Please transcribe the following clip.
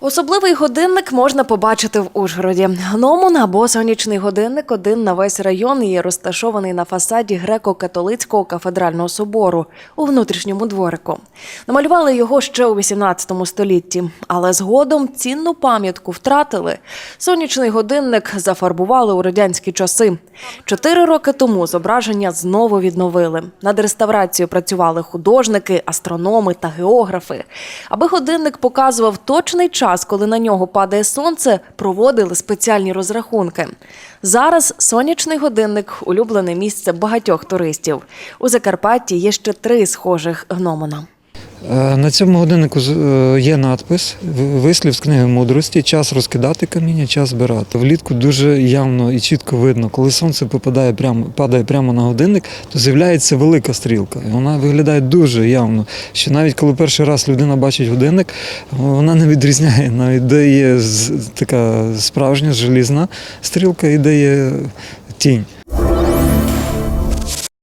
Особливий годинник можна побачити в Ужгороді. Гномон або сонячний годинник один на весь район і розташований на фасаді греко-католицького кафедрального собору у внутрішньому дворику. Намалювали його ще у 18 столітті, але згодом цінну пам'ятку втратили. Сонячний годинник зафарбували у радянські часи. Чотири роки тому зображення знову відновили. Над реставрацією працювали художники, астрономи та географи. Аби годинник показував точний час, коли на нього падає сонце, проводили спеціальні розрахунки. Зараз сонячний годинник улюблене місце багатьох туристів. У Закарпатті є ще три схожих гномона. Е, На цьому годиннику е, є надпис вислів з книги мудрості. Час розкидати каміння, час збирати. Влітку дуже явно і чітко видно, коли сонце попадає прямо, падає прямо на годинник, то з'являється велика стрілка. Вона виглядає дуже явно. Що навіть коли перший раз людина бачить годинник, вона не відрізняє навіть де є така справжня желізна стрілка і де є тінь.